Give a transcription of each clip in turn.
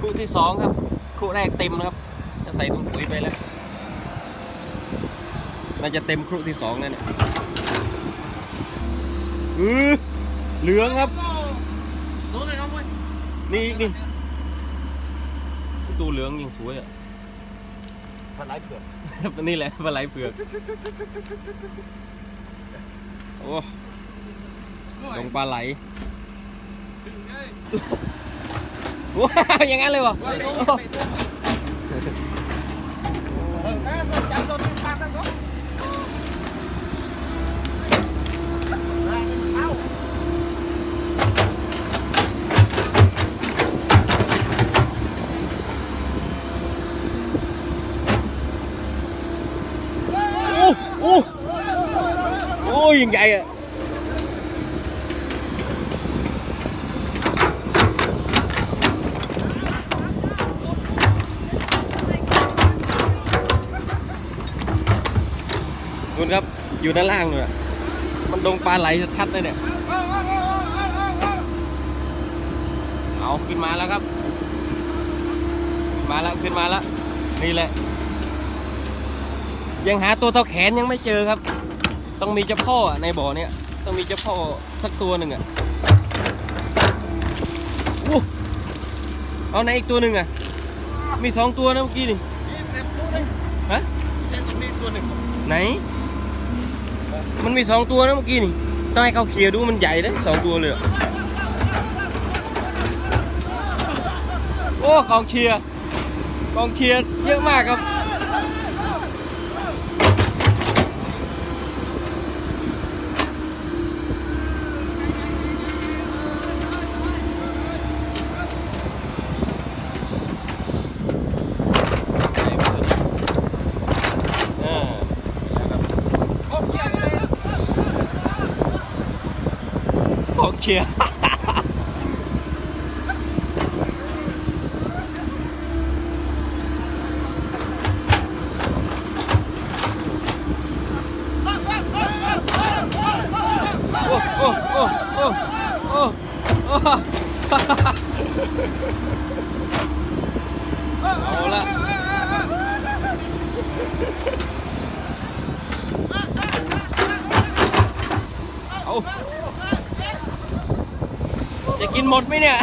ครูที่สองครับครูแรกเต็มนะครับ จะใส่ถุงปุ๋ยไปแล้วน่าจะเต็มครูที่สองแล้วเนี่ยอือเหลืองครับรู้เลยครับเว้ยนี่อีกนี่ประตูเหลืองยังสวยอะพันไลฟ์เผือกนี่แหละปลาไหลเผือกโอ้ลงปลาไหล ว้าวอย่างนั้นเลยวะ ไปตุ้มไปตุ้มเออจับรถปากกันก็เอา โอ้โอ้โอ้ยยังใหญ่อะ คุณครับอยู่ด้านล่างเลยอะมันดงปลาไหลชัดๆเลยเนี่ย เอาขึ้นมาแล้วครับ มาแล้วขึ้นมาแล้วนี่แหละ ยังหาตัวเท่าแขนยังไม่เจอครับ ต้องมีเจ้าพ่ออะในบ่อเนี่ยต้องมีเจ้าพ่อสักตัวหนึ่งอะอู้เอาไหนอีกตัวหนึ่งอะ มีสองตัวนะเมื่อกี้นี่เต็มรู้เลยฮะเส้นมีตัวหนึ่งไหน มันมีสองตัวนะเมื่อกี้นี่ต้องให้เขาเคลียร์ดูมันใหญ่เลยสองตัวเลยโอ้กองเชียร์กองเชียร์เยอะมากครับ อ่านะครับ โอ้เกี่ยวเลย กองเชียร์ โอ้โอ้โอ้โอ้โอ้โอ้เอาละเอาจะ กินหมดไหมเนี่ย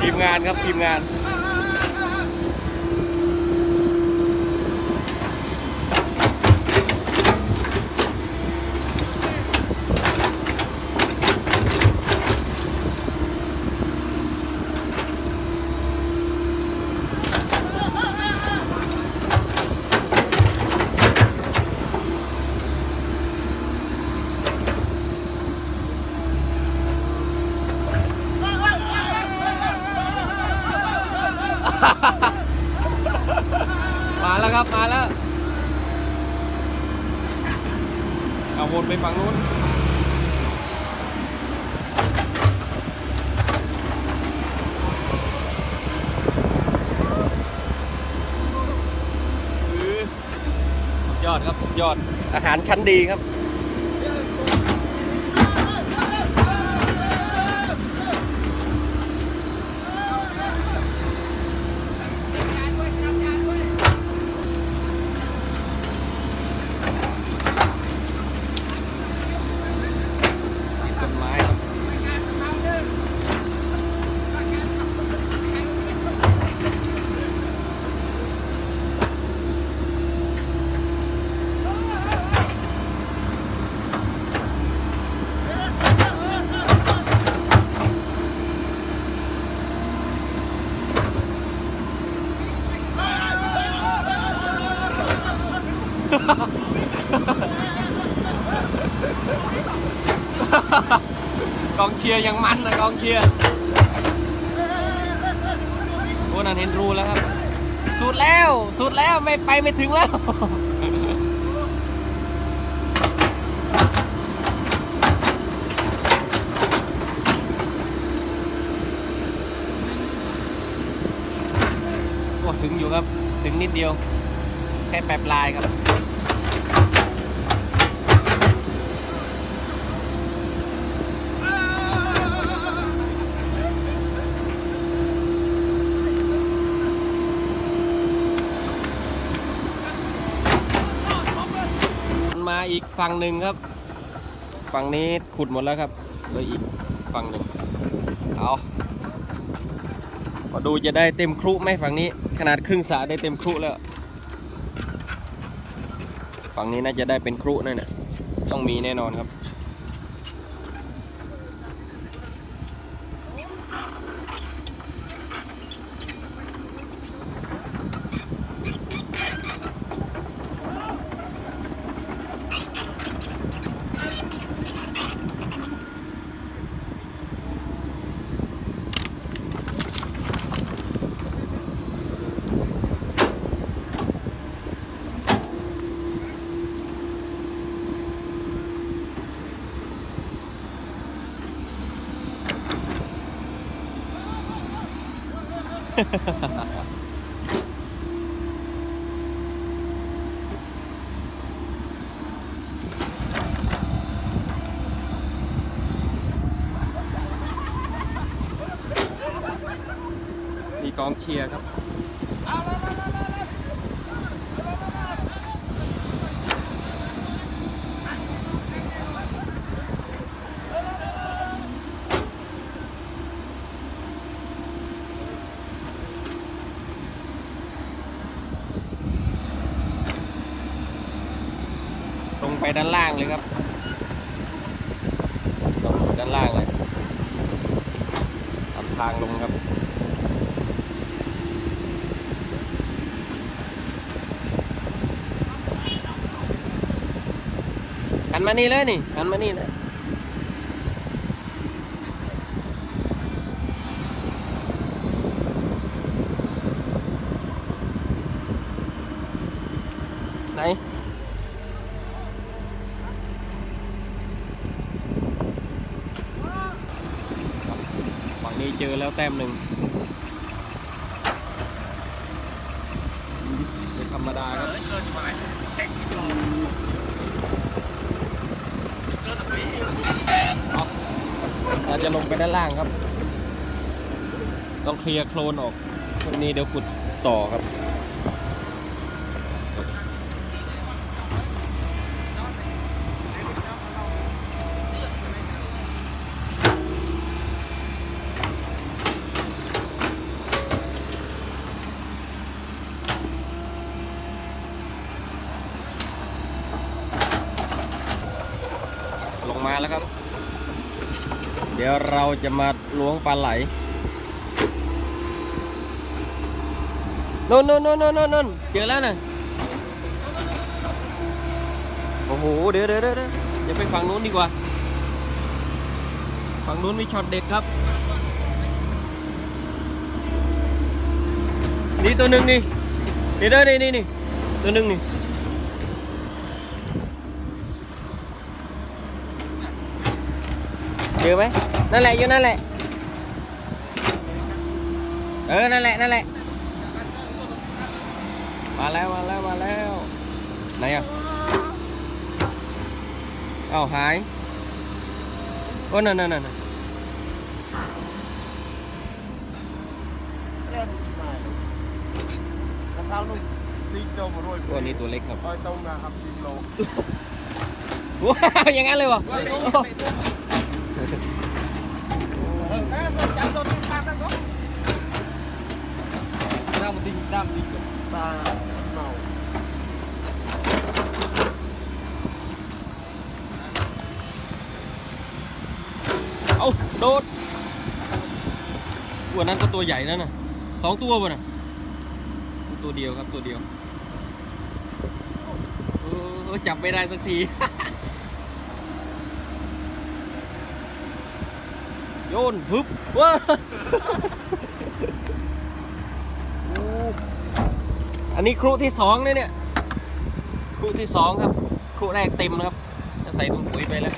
ทีมงานครับทีมงาน มาแล้วครับ มาแล้ว เอาวนไปฝั่งนู้นยอดครับยอดอาหารชั้นดีครับ กองเชียร์ยังมันนะกองเชียร์โอ้นั่นเห็นรูแล้วครับ สุดแล้ว สุดแล้วไม่ไปไม่ถึงแล้วถึงอยู่ครับ ถึงนิดเดียว แค่แปบลายครับ อีกฝั่งหนึ่งครับ ฝั่งนี้ขุดหมดแล้วครับเลยอีกฝั่งหนึ่งเอามาดูจะได้เต็มครุไหมฝั่งนี้ ขนาดครึ่งสระได้เต็มครุแล้ว ฝั่งนี้น่าจะได้เป็นครุนั่นแหละต้องมีแน่นอนครับ มีกองเชียร์ครับ ด้านล่างเลยครับลงด้านล่างเลยทำทางลงครับหันมานี่เลยนี่หันมานี่เลย นี้เจอแล้วแต้มหนึ่งเป็นธรรมดาครับเราจะลงไปด้านล่างครับ ต้องเคลียร์โคลนออกพวกนี้เดี๋ยวขุดต่อครับ ลงมาแล้วครับ เดี๋ยวเราจะมาล้วงปลาไหลนู่นนู่นนู่นนู่นนู่นนู่นเจอแล้วนะโอ้โห เดี๋ยวเดี๋ยวเดี๋ยวเดี๋ยวอย่าไปฝั่งนู้นดีกว่า ฝั่งนู้นมีช็อตเด็ดครับ นี่ตัวหนึ่งนี่นี่เด้อนี่นี่นี่ตัวหนึ่งนี่เจอไหม นั่นแหละอยู่นั่นแหละ เออ นั่นแหละ นั่นแหละ มาแล้ว มาแล้ว มาแล้ว ไหนอะเอ้าหาย โอ้นั่นนั่นนั่นกระเพราหนุ่มตีโจมาด้วยตัวนี้ตัวเล็กครับคอยต้มนะครับตีโลว้าวอย่างนั้นเลยวะ เอาเราจับรถปากกันก็ดำดิ้งดำดิ้งตาเมาเอาโดดตัวนั้นก็ตัวใหญ่นั่นน่ะสองตัวป่ะน่ะตัวเดียวครับตัวเดียว เออจับไม่ได้สักที โยนฮึบว้าอ้อันนี้ครุที่สองเนี่ยเนี่ยครุที่สองครับ ครุแรกเต็มครับ จะใส่ถุงปุ๋ยไปแล้ว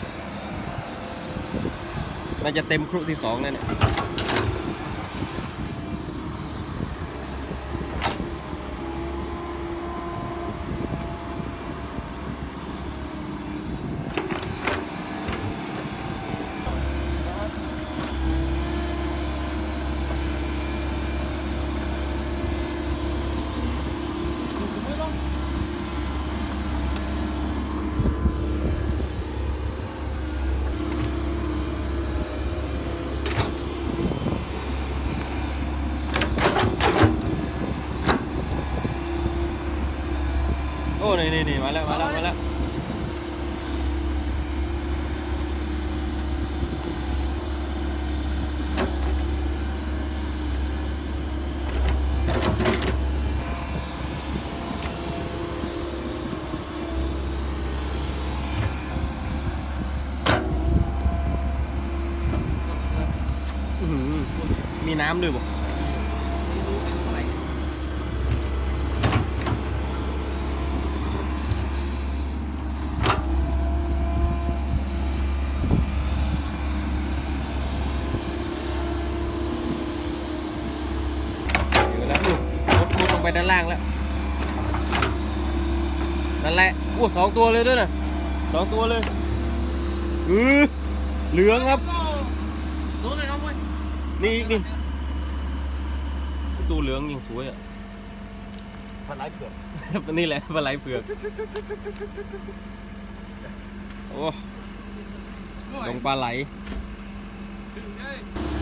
น่าจะเต็มครุที่สองแน่เนี่ย นี่นี่นี่มาแล้วมาแล้วมาแล้วอื้อหือมีน้ำด้วยบ่เดี๋ยวแล้วรถมุดลง ไปด้านล่างแล้วนั่นแหละอู้สองตัวเลยด้วยนะสองตัวเลยอือเหลืองครับดูเลยครับเว้ยนี่อีกนี่ตัวเหลืองยังสวยอะพันไลฟ์เผือกนี่แหละปลาไหลเผือกโอ้ลงปลาไหลเ